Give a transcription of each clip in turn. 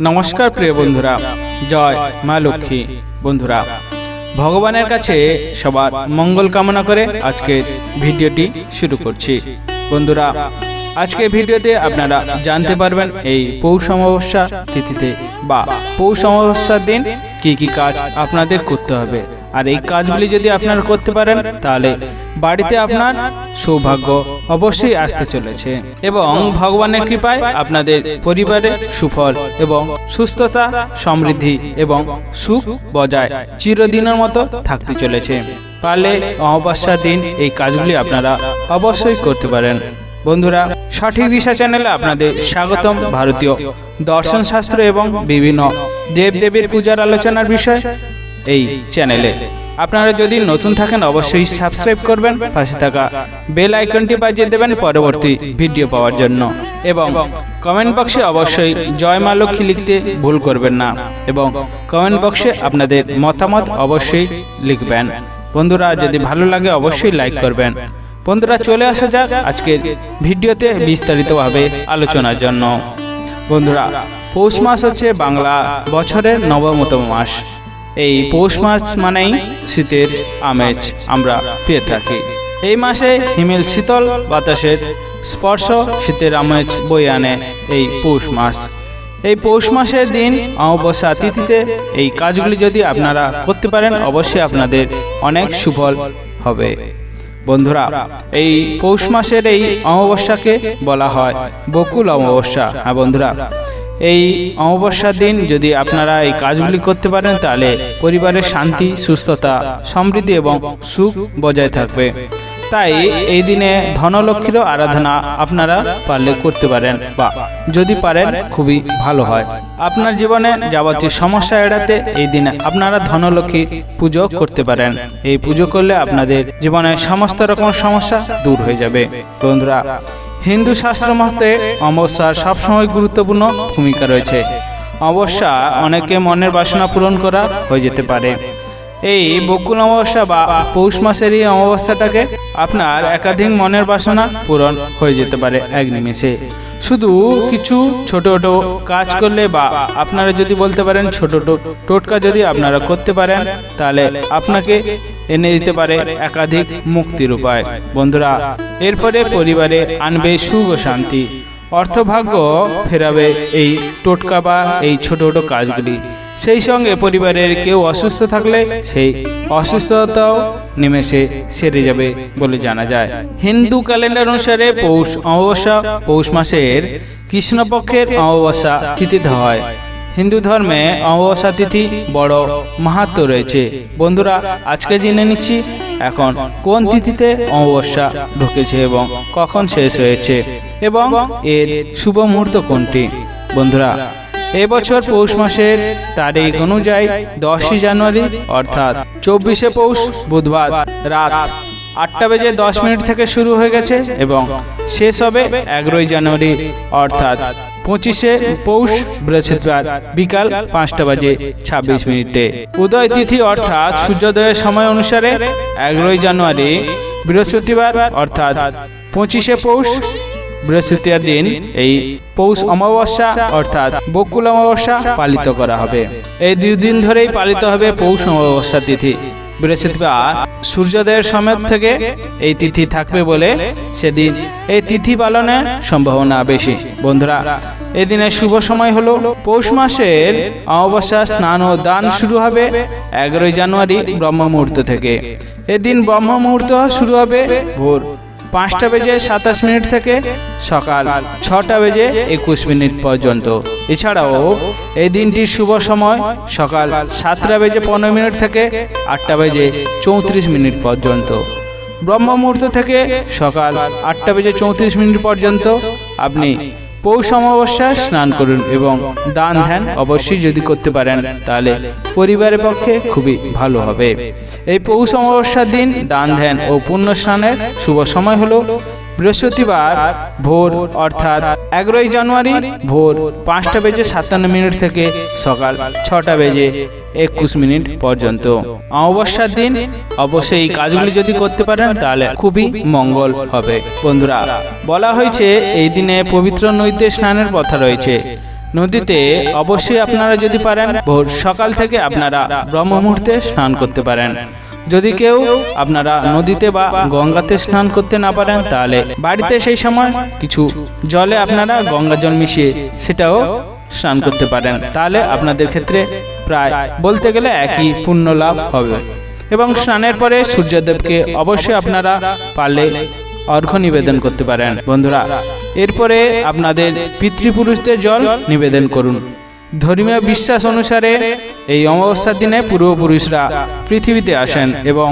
নমস্কার প্রিয় বন্ধুরা। জয় মা লক্ষ্মী। বন্ধুরা, ভগবানের কাছে সবার মঙ্গল কামনা করে আজকে ভিডিওটি শুরু করছি। বন্ধুরা আজকে ভিডিওতে আপনারা জানতে পারবেন এই পৌষ অমাবস্যা তিথিতে বা পৌষ অমাবস্যার দিন কি কি কাজ আপনাদের করতে হবে। আর এই কাজগুলি যদি আপনারা করতে পারেন তাহলে বাড়িতে আপনার সৌভাগ্য অবশ্যই আসতে চলেছে। এবং ভগবানের কৃপায় আপনাদের পরিবারে সুফল এবং সুস্থতা সমৃদ্ধি এবং সুখ বজায় চিরদিনের মতো থাকতে চলেছে। পারলে অমাবস্যার দিন এই কাজগুলি আপনারা অবশ্যই করতে পারেন। বন্ধুরা সঠিক দিশা চ্যানেলে আপনাদের স্বাগতম ভারতীয় দর্শন শাস্ত্র এবং বিভিন্ন দেবদেবীর পূজার আলোচনার বিষয়। এই চ্যানেলে আপনারা যদি নতুন থাকেন, অবশ্যই সাবস্ক্রাইব করবেন। পাশে থাকা বেল আইকনটি বাজিয়ে দেবেন পরবর্তী ভিডিও পাওয়ার জন্য। এবং কমেন্ট বক্সে অবশ্যই জয় মা লক্ষ্মী লিখতে ভুল করবেন না। এবং কমেন্ট বক্সে আপনাদের মতামত অবশ্যই লিখবেন। বন্ধুরা, যদি ভালো লাগে, অবশ্যই লাইক করবেন। বন্ধুরা, চলে আসা যাক আজকের ভিডিওতে বিস্তারিতভাবে আলোচনার জন্য। বন্ধুরা, পৌষ মাস হচ্ছে বাংলা বছরের নবমতম মাস। এই পৌষ মাস মানেই শীতের আমেজ আমরা পেয়ে থাকি। এই মাসে হিমেল শীতল, বাতাসের স্পর্শ শীতের আমেজ বই আনে এই পৌষ মাস। এই পৌষ মাসের দিন অমাবস্যা তিথিতে এই কাজগুলি যদি আপনারা করতে পারেন, অবশ্যই আপনাদের অনেক সুফল হবে। বন্ধুরা, এই পৌষ মাসের এই অমাবস্যাকে বলা হয় বকুল অমাবস্যা। হ্যাঁ বন্ধুরা এই অমাবস্যার দিন যদি আপনারা এই কাজগুলি করতে পারেন, তাহলে পরিবারের শান্তি, সুস্থতা, সমৃদ্ধি এবং সুখ বজায় থাকবে। তাই এই দিনে ধনলক্ষ্মীরও আরাধনা আপনারা পারলে করতে পারেন বা যদি পারেন, খুবই ভালো হয়। আপনার জীবনে যাবতীয় সমস্যা এড়াতে এই দিনে আপনারা ধনলক্ষ্মীর পুজো করতে পারেন। এই পুজো করলে আপনাদের জীবনে সমস্ত রকম সমস্যা দূর হয়ে যাবে। বন্ধুরা হিন্দু শাস্ত্র মতে অমাবস্যার সবসময় গুরুত্বপূর্ণ ভূমিকা রয়েছে। অবশ্য অনেকে মনের বাসনা পূরণ করা হয়ে যেতে পারে। এই বকুল অমাবস্যা বা পৌষ মাসের এই অমাবস্যাটাকে আপনার একাধিক মনের বাসনা পূরণ হয়ে যেতে পারে এক নিমেষে। শুধু কিছু ছোট ছোট কাজ করলে বা আপনারা যদি বলতে পারেন ছোট টোটকা যদি আপনারা করতে পারেন, তাহলে আপনাকে এনে দিতে পারে একাধিক মুক্তির উপায়। বন্ধুরা, এরপরে পরিবারে আনবে সুখ ও শান্তি। অর্থভাগ্য ফেরাবে এই টোটকা বা এই ছোট ছোট কাজগুলি। সেই সঙ্গে পরিবারের কেউ অসুস্থ থাকলে সেই অসুস্থতাও নিমেষে সেরে যাবে বলে জানা যায়। হিন্দু ক্যালেন্ডার অনুসারে পৌষ অমাবস্যা, পৌষ মাসের কৃষ্ণপক্ষের অমাবস্যা তিথিতে হয়। হিন্দু ধর্মে অমাবস্যা তিথি বড় মাহাত্ম রয়েছে। বন্ধুরা, আজকে জেনে নিচ্ছি এখন কোন তিথিতে অমাবস্যা ঢুকেছে এবং কখন শেষ হয়েছে এবং এর শুভ মুহূর্ত কোনটি? বন্ধুরা এবছর পৌষ মাসের তারিখ অনুযায়ী দশই জানুয়ারি, অর্থাৎ চব্বিশে পৌষ বুধবার রাত আটটা বেজে দশ মিনিট থেকে শুরু হয়ে গেছে এবং শেষ হবে এগারোই জানুয়ারি, অর্থাৎ পঁচিশে পৌষ বৃহস্পতিবার বিকাল পাঁচটা বাজে ছাব্বিশ মিনিটে। উদয় তিথি, অর্থাৎ সূর্যোদয়ের সময় অনুসারে এগারোই জানুয়ারি বৃহস্পতিবার, অর্থাৎ পঁচিশে পৌষ বৃহস্পতিবার দিন এই পৌষ অমাবস্যা, অর্থাৎ বকুল অমাবস্যা পালিত করা হবে। এই দুই দিন ধরেই পালিত হবে পৌষ অমাবস্যা তিথি। বৃহস্পতিবার সূর্যোদয়ের সময় থেকে এই তিথি থাকবে বলে সেদিন এই তিথি পালনের সম্ভাবনা বেশি। বন্ধুরা, এই দিনের শুভ সময় হলো পৌষ মাসের অমাবস্যা স্নান ও দান শুরু হবে এগারোই জানুয়ারি ব্রহ্ম মুহূর্ত থেকে। এদিন ব্রহ্ম মুহূর্ত শুরু হবে ভোর পাঁচটা বেজে সাতাশ মিনিট থেকে সকাল ছটা বেজে একুশ মিনিট পর্যন্ত। এছাড়াও, এই দিনটির শুভ সময়, সকাল সাতটা বেজে পনেরো মিনিট থেকে আটটা বেজে চৌত্রিশ মিনিট পর্যন্ত। ব্রহ্ম মুহূর্ত থেকে সকাল আটটা বেজে চৌত্রিশ মিনিট পর্যন্ত আপনি পৌষ অমাবস্যায় স্নান করুন এবং দান ধ্যান অবশ্যই যদি করতে পারেন, তাহলে পরিবারের পক্ষে খুবই ভালো হবে। এই পৌষ অমাবস্যার দিন দান ধ্যান ও পুণ্য স্নানের শুভ সময় হলো বৃহস্পতিবার ভোর, অর্থাৎ এগারোই জানুয়ারি ভোর পাঁচটা বেজে সাতান্ন মিনিট থেকে সকাল ছটা বেজে একুশ মিনিট পর্যন্ত। অমাবস্যার দিন অবশ্যই এই কাজগুলি যদি করতে পারেন, তাহলে খুবই মঙ্গল হবে। বন্ধুরা, বলা হয়েছে এই দিনে পবিত্র নদীতে স্নানের কথা রয়েছে। নদীতে অবশ্যই আপনারা যদি পারেন, ভোর সকাল থেকে আপনারা ব্রহ্ম মুহূর্তে স্নান করতে পারেন। যদি কেউ আপনারা নদীতে বা গঙ্গাতে স্নান করতে না পারেন তাহলে বাড়িতে সেই সময় কিছু জলে আপনারা গঙ্গা জল মিশিয়ে সেটাও স্নান করতে পারেন। তাহলে আপনাদের ক্ষেত্রে প্রায় বলতে গেলে একই পুণ্য লাভ হবে। এবং স্নানের পরে সূর্যদেবকে অবশ্যই আপনারা পারলে অর্ঘ্য নিবেদন করতে পারেন। বন্ধুরা এরপরে আপনাদের পিতৃপুরুষদের জল নিবেদন করুন। ধর্মীয় বিশ্বাস অনুসারে এই অমাবস্যার দিনে পূর্বপুরুষরা পৃথিবীতে আসেন এবং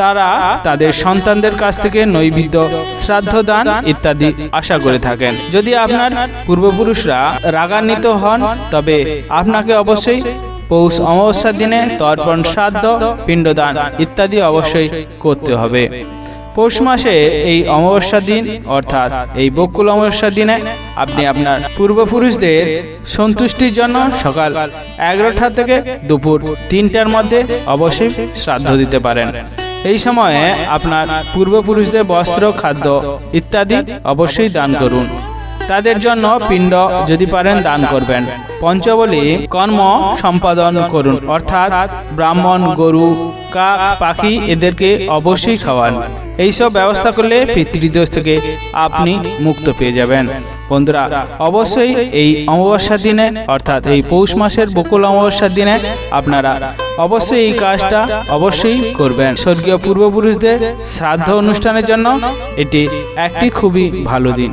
তারা তাদের সন্তানদের কাছ থেকে নৈবেদ্য শ্রাদ্ধ দান ইত্যাদি আশা করে থাকেন। যদি আপনার পূর্বপুরুষরা রাগান্বিত হন, তবে আপনাকে অবশ্যই পৌষ অমাবস্যার দিনে তর্পণ, শ্রাদ্ধ, পিণ্ডদান ইত্যাদি অবশ্যই করতে হবে। পৌষ মাসে এই অমাবস্যার দিন অর্থাৎ এই বকুল অমাবস্যার দিনে আপনি আপনার পূর্বপুরুষদের সন্তুষ্টির জন্য সকাল এগারোটা থেকে দুপুর তিনটার মধ্যে অবশ্যই শ্রাদ্ধ দিতে পারেন। এই সময়ে আপনার পূর্বপুরুষদের বস্ত্র খাদ্য ইত্যাদি অবশ্যই দান করুন। তাদের জন্য পিণ্ড যদি পারেন দান করবেন। পঞ্চবলী, কর্ম সম্পাদন করুন। অর্থাৎ ব্রাহ্মণ, গরু, কাক, পাখি এদেরকে অবশ্যই খাওয়ান। এইসব ব্যবস্থা করলে পিতৃদোষ থেকে আপনি মুক্ত পেয়ে যাবেন। বন্ধুরা, অবশ্যই এই অমাবস্যার দিনে, অর্থাৎ এই পৌষ মাসের বকুল অমাবস্যার দিনে আপনারা অবশ্যই এই কাজটা অবশ্যই করবেন। স্বর্গীয় পূর্বপুরুষদের শ্রাদ্ধ অনুষ্ঠানের জন্য এটি একটি খুবই ভালো দিন।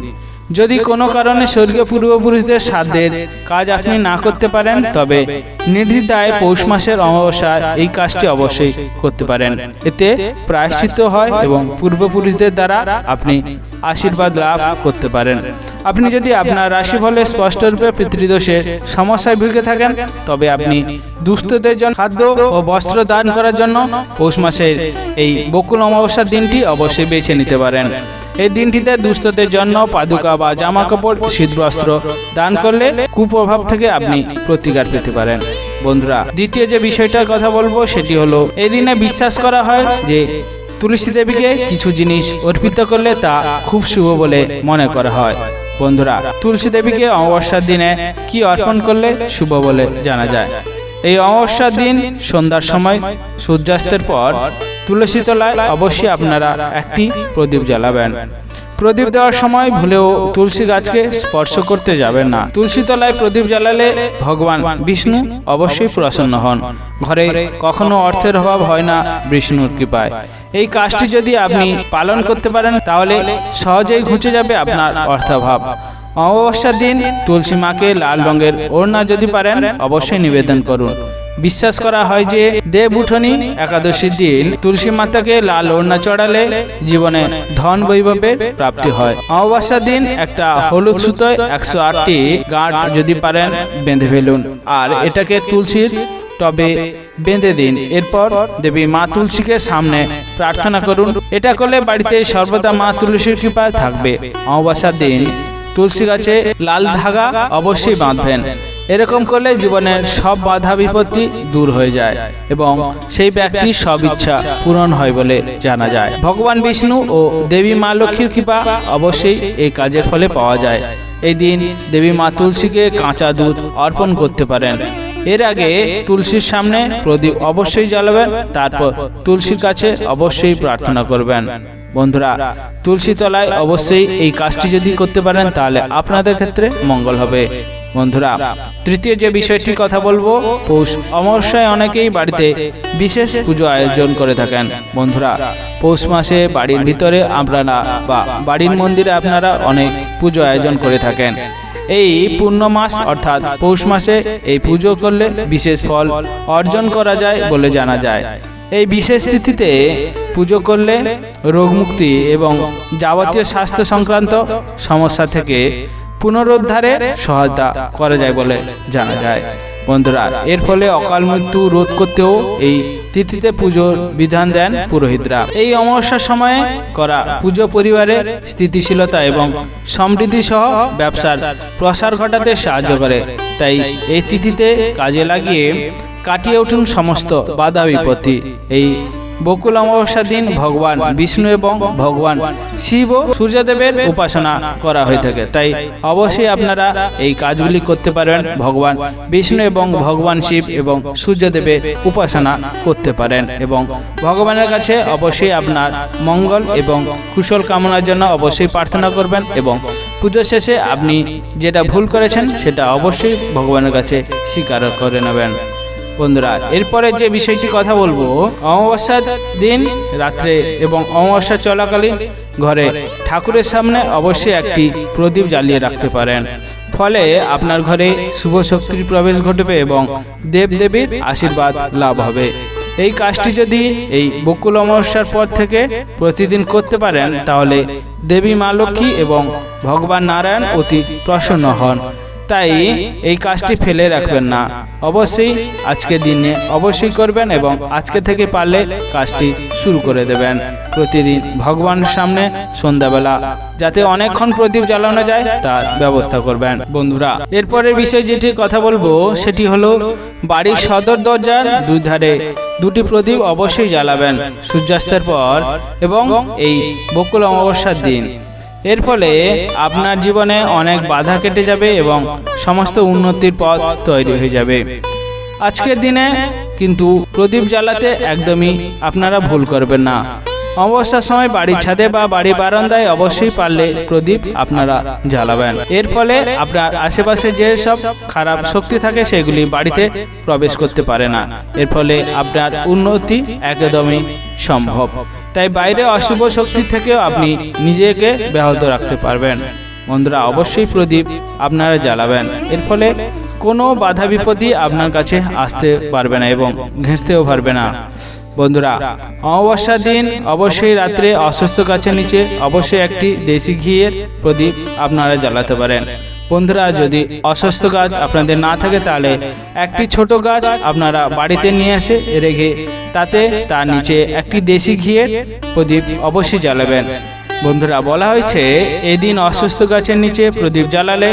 যদি কোনো কারণে স্বর্গীয় পূর্বপুরুষদের সাধ্যের কাজ আপনি না করতে পারেন, তবে নির্দ্বিধায় পৌষ মাসের অমাবস্যায় এই কাজটি অবশ্যই করতে পারেন। এতে প্রায়শ্চিত হয় এবং পূর্বপুরুষদের দ্বারা আপনি আশীর্বাদ লাভ করতে পারেন। আপনি যদি আপনার রাশিফলে স্পষ্টরূপে পিতৃদোষের সমস্যায় ভুগে থাকেন, তবে আপনি দুস্থদের জন্য খাদ্য ও বস্ত্র দান করার জন্য পৌষ মাসের এই বকুল অমাবস্যার দিনটি অবশ্যই বেছে নিতে পারেন। এই দিনটিতে দুস্থদের জন্য পাদুকা বা জামা কাপড় শীতবস্ত্র দান করলে কুপ্রভাব থেকে আপনি প্রতিকার পেতে পারেন। বন্ধুরা, দ্বিতীয় যে বিষয়টার কথা বলব সেটি হলো এই দিনে বিশ্বাস করা হয় যে তুলসী দেবীকে কিছু জিনিস অর্পিত করলে তা খুব শুভ বলে মনে করা হয়। বন্ধুরা, তুলসী দেবীকে অমাবস্যার দিনে কি অর্পণ করলে শুভ বলে জানা যায়? এই অমাবস্যার দিন সন্ধ্যার সময় সূর্যাস্তের পর তুলসী তলায় অবশ্যই আপনারা একটি প্রদীপ জ্বালাবেন। প্রদীপ দেওয়ার সময় ভুলেও তুলসী গাছকে স্পর্শ করতে যাবেন না। তুলসী তলায় প্রদীপ জ্বালালে ভগবান বিষ্ণু অবশ্যই প্রসন্ন হন। ঘরে কখনো অর্থের অভাব হয় না বিষ্ণুর কৃপায়। এই কাজটি যদি আপনি পালন করতে পারেন তাহলে সহজেই ঘুচে যাবে আপনার অর্থাভাব। অমাবস্যার দিন তুলসী মাকে লাল রঙের ওড়না যদি পারেন অবশ্যই নিবেদন করুন। বিশ্বাস করা হয় যে দেব উঠনি একাদশীর দিন তুলসী মাতাকে লাল ওড়না চড়ালে জীবনে ধন বৈভবের প্রাপ্তি হয়। অমাবস্যার দিন একটা হলুদ সুতোয় একশো আটটি গাঁট যদি পারেন বেঁধে ফেলুন। আর এটাকে তুলসীর টবে বেঁধে দিন। এরপর দেবী মা তুলসীকে সামনে প্রার্থনা করুন। এটা করলে বাড়িতে সর্বদা মা তুলসীর কৃপা থাকবে। অমাবস্যার দিন তুলসী গাছে লাল ধাগা অবশ্যই বাঁধবেন। এরকম করলে জীবনের সব বাধা বিপত্তি দূর হয়ে যায় এবং সেই ব্যক্তির সব ইচ্ছা পূরণ হয় বলে জানা যায়। ভগবান বিষ্ণু ও দেবী মা লক্ষ্মীর কৃপা অবশ্যই এই কাজের ফলে পাওয়া যায়। এই দিন দেবী মা তুলসীকে কাঁচা দুধ অর্পণ করতে পারেন। এর আগে তুলসীর সামনে প্রদীপ অবশ্যই জ্বালাবেন, তারপর তুলসীর কাছে অবশ্যই প্রার্থনা করবেন। বন্ধুরা, তুলসী তলায় অবশ্যই এই কাজটি যদি করতে পারেন, তাহলে আপনাদের ক্ষেত্রে মঙ্গল হবে। বন্ধুরা, তৃতীয় যে বিষয়টি কথা বলব, পৌষ অমাবস্যায় অনেকেই বাড়িতে বিশেষ পুজো আয়োজন করে থাকেন। বন্ধুরা, পৌষ মাসে বাড়ির ভিতরে আপনারা বা বাড়ির মন্দিরে আপনারা অনেক পুজো আয়োজন করে থাকেন। এই পূর্ণ মাস, অর্থাৎ পৌষ মাসে এই পুজো করলে বিশেষ ফল অর্জন করা যায় বলে জানা যায়। এই বিশেষ তিথিতে পুজো করলে রোগমুক্তি এবং যাবতীয় স্বাস্থ্য সংক্রান্ত সমস্যা থেকে পুনরুদ্ধারে সহায়তা করা যায় বলে জানা যায়। বন্ধুরা, এর ফলে অকাল মৃত্যু রোধ করতেও এই তিথিতে পুজোর বিধান দেন পুরোহিতরা। এই অমাবস্যার সময়ে করা পুজো পরিবারের স্থিতিশীলতা এবং সমৃদ্ধি সহ ব্যবসার প্রসার ঘটাতে সাহায্য করে। তাই এই তিথিতে কাজে লাগিয়ে কাটিয়ে উঠুন সমস্ত বাধা বিপত্তি। এই বকুল অমাবস্যার দিন ভগবান বিষ্ণু এবং ভগবান শিব ও সূর্যদেবের উপাসনা করা হয়ে থাকে। তাই অবশ্যই আপনারা এই কাজগুলি করতে পারেন। ভগবান বিষ্ণু এবং ভগবান শিব এবং সূর্যদেবের উপাসনা করতে পারেন এবং ভগবানের কাছে অবশ্যই আপনার মঙ্গল এবং কুশল কামনার জন্য অবশ্যই প্রার্থনা করবেন এবং পুজো শেষে আপনি যেটা ভুল করেছেন সেটা অবশ্যই ভগবানের কাছে স্বীকার করে নেবেন। বন্ধুরা, এরপরে যে বিষয়টি কথা বলব, অমাবস্যার দিন রাত্রে এবং অমাবস্যা চলাকালীন ঘরে ঠাকুরের সামনে অবশ্যই একটি প্রদীপ জ্বালিয়ে রাখতে পারেন। ফলে আপনার ঘরে শুভ শক্তির প্রবেশ ঘটবে এবং দেবদেবীর আশীর্বাদ লাভ হবে। এই কাজটি যদি এই বকুল অমাবস্যার পর থেকে প্রতিদিন করতে পারেন, তাহলে দেবী মা লক্ষ্মী এবং ভগবান নারায়ণ অতি প্রসন্ন হন। তাই এই কাজটি ফেলে রাখবেন না। অবশ্যই আজকের দিনে অবশ্যই করবেন এবং আজকে থেকে পারলে কাজটি শুরু করে দেবেন। প্রতিদিন ভগবানের সামনে সন্ধ্যাবেলা যাতে অনেকক্ষণ প্রদীপ জ্বালানো যায় তার ব্যবস্থা করবেন। বন্ধুরা এরপরের বিষয় যেটি কথা বলব সেটি হলো বাড়ির সদর দরজার দুই ধারে দুটি প্রদীপ অবশ্যই জ্বালাবেন সূর্যাস্তের পর এবং এই বকুল অমাবস্যার দিন। এর ফলে আপনার জীবনে অনেক বাধা কেটে যাবে এবং সমস্ত উন্নতির পথ তৈরি হয়ে যাবে। আজকের দিনে কিন্তু প্রদীপ জ্বালাতে একদমই আপনারা ভুল করবেন না। অমাবস্যার সময় বাড়ির ছাদে বা বাড়ির বারান্দায় অবশ্যই পারলে প্রদীপ আপনারা জ্বালাবেন। এর ফলে আপনার আশেপাশে যে সব খারাপ শক্তি থাকে সেগুলি বাড়িতে প্রবেশ করতে পারে না। এর ফলে আপনার উন্নতি একদমই সম্ভব। তাই বাইরে অশুভ শক্তি থেকেও আপনি নিজেকে ব্যাহত রাখতে পারবেন। বন্ধুরা অবশ্যই প্রদীপ আপনারা জ্বালাবেন। এর ফলে কোনো বাধা বিপত্তি আপনার কাছে আসতে পারবে না এবং ঘেঁচতেও পারবে না। বন্ধুরা অমাবস্যার দিন অবশ্যই রাত্রে অসুস্থ গাছের নিচে অবশ্যই একটি দেশি ঘিয়ের প্রদীপ আপনারা জ্বালাতে পারেন। বন্ধুরা, যদি অসুস্থ গাছ আপনাদের না থাকে, তাহলে একটি ছোট গাছ আপনারা বাড়িতে নিয়ে এসে রেখে তাতে তার নিচে একটি দেশি ঘিয়ের প্রদীপ অবশ্যই জ্বালাবেন। বন্ধুরা, বলা হয়েছে, এদিন অসুস্থ গাছের নিচে প্রদীপ জ্বালালে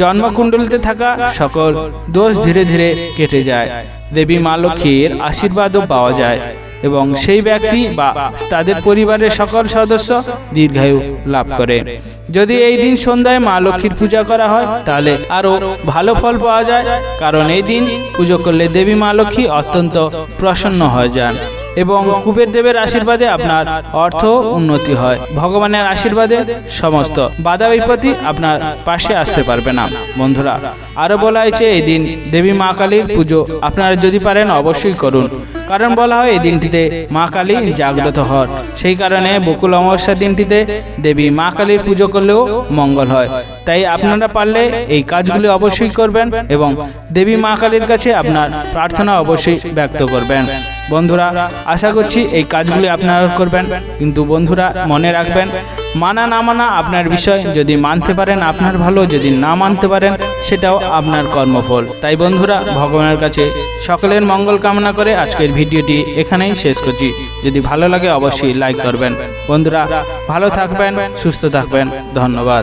জন্মকুণ্ডলিতে থাকা সকল দোষ ধীরে ধীরে কেটে যায়। দেবী মা লক্ষ্মীর আশীর্বাদও পাওয়া যায়। এবং সেই ব্যক্তি বা তাদের পরিবারের সকল সদস্য দীর্ঘায়ু লাভ করে। যদি এই দিন সন্ধ্যায় মা লক্ষ্মীর পূজা করা হয় তাহলে আরও ভালো ফল পাওয়া যায়। কারণ এই দিন পুজো করলে দেবী মা লক্ষ্মী অত্যন্ত প্রসন্ন হয়ে যান। এবং কুবের দেবের আশীর্বাদে আপনার অর্থ উন্নতি হয়। ভগবানের আশীর্বাদে সমস্ত বাধা বিপত্তি আপনার পাশে আসতে পারবে না। বন্ধুরা আরও বলা হয়েছে এই দিন দেবী মা কালীর পুজো। আপনারা যদি পারেন অবশ্যই করুন কারণ বলা হয়, এই দিনটিতে মা কালী জাগ্রত হন। সেই কারণে বকুল অমাবস্যার দিনটিতে দেবী মা কালীর পুজো করলেও মঙ্গল হয়। তাই আপনারা পারলে এই কাজগুলি অবশ্যই করবেন এবং দেবী মা কালীর কাছে আপনার প্রার্থনা অবশ্যই ব্যক্ত করবেন। বন্ধুরা, আশা করছি এই কাজগুলি আপনারা করবেন। কিন্তু বন্ধুরা, মনে রাখবেন মানা না মানা আপনার বিষয়, যদি মানতে পারেন আপনার ভালো, যদি না মানতে পারেন সেটাও আপনার কর্মফল। তাই বন্ধুরা, ভগবানের কাছে সকলের মঙ্গল কামনা করে আজকের ভিডিওটি এখানেই শেষ করছি। যদি ভালো লাগে অবশ্যই লাইক করবেন। বন্ধুরা, ভালো থাকবেন, সুস্থ থাকবেন। ধন্যবাদ।